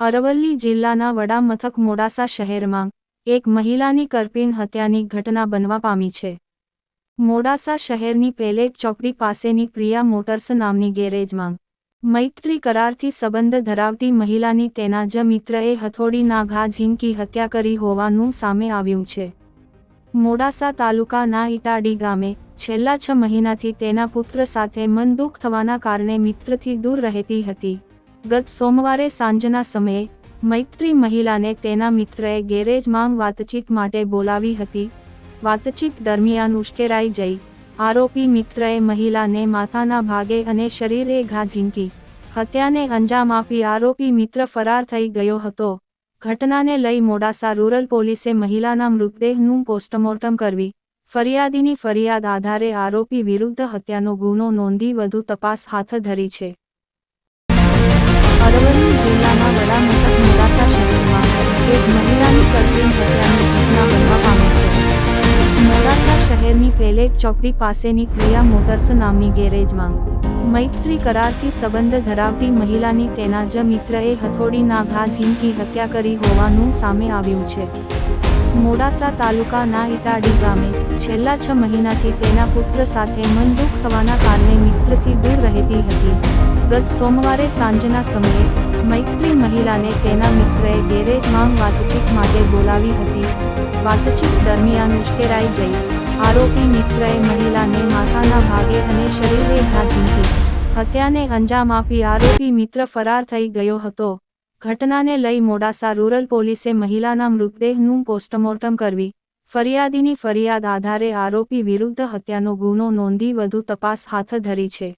અરવલ્લી જિલ્લાના વડામથક મોડાસા શહેરમાં એક મહિલાની કરપીણ હત્યાની ઘટના બનવા પામી છે. મોડાસા શહેરની પેલેટ ચોકડી પાસેની પ્રિયા મોટર્સ નામની ગેરેજમાં મૈત્રી કરારથી સંબંધ ધરાવતી મહિલાની તેના જ મિત્રએ હથોડીના ઘા ઝીંકી હત્યા કરી હોવાનું સામે આવ્યું છે. મોડાસા તાલુકાના ઇટાડી ગામે છેલ્લા છ મહિનાથી તેના પુત્ર સાથે મનદુખ થવાના કારણે મિત્રથી દૂર રહેતી હતી. ગત સોમવારે સાંજના સમયે, મૈત્રી મહિલાને તેના મિત્રએ ગેરેજમાં વાતચીત માટે બોલાવી હતી. વાતચીત દરમિયાન ઉશ્કેરાઈ જઈ, આરોપી મિત્રએ મહિલાને માથાના ભાગે અને શરીરે ઘા ઝીંકી. હત્યાને અંજામ આપી આરોપી મિત્ર ફરાર થઈ ગયો હતો. ઘટનાને લઈ મોડાસા રૂરલ પોલીસે મહિલાના મૃતદેહનું પોસ્ટમોર્ટમ કરવી. ફરિયાદીની ફરિયાદ આધારે આરોપી વિરુદ્ધ હત્યાનો ગુનો નોંધી વધુ તપાસ હાથ ધરી છે. કરપીણ હત્યાની ઘટના બનવા પામી છે. મોડાસા શહેરની પેલેટ ચોકડી પાસેની ક્રિયા મોટર્સ નામની ગેરેજમાં મૈત્રી કરારથી સંબંધ ધરાવતી મહિલાની તેના જ મિત્રએ હથોડીના ઘા ઝીંકી હત્યા કરી હોવાનું સામે આવ્યું છે. મોડાસા તાલુકાના ઇટાડી ગામે છેલ્લા છ મહિનાથી તેના પુત્ર સાથે મનદુખ થવાના કારણે મિત્રથી દૂર રહેતી હતી. ગત સોમવારે સાંજના સમયે મૈત્રી મહિલાને તેના મિત્રએ ગેરેજમાં વાતચીત માટે બોલાવી હતી. વાતચીત દરમિયાન ઉશ્કેરાઈ જઈ. આરોપી મિત્રએ મહિલાને માથાના ભાગે અને શરીરે ઘા ઝીંકી. હત્યાને અંજામ આપી આરોપી મિત્ર ફરાર થઈ ગયો હતો. ઘટનાને લઈ મોડાસા રૂરલ પોલીસે મહિલાના મૃતદેહનું પોસ્ટમોર્ટમ કરવી, ફરિયાદીની ફરિયાદ આધારે આરોપી વિરુદ્ધ હત્યાનો ગુનો નોંધી વધુ તપાસ હાથ ધરી છે.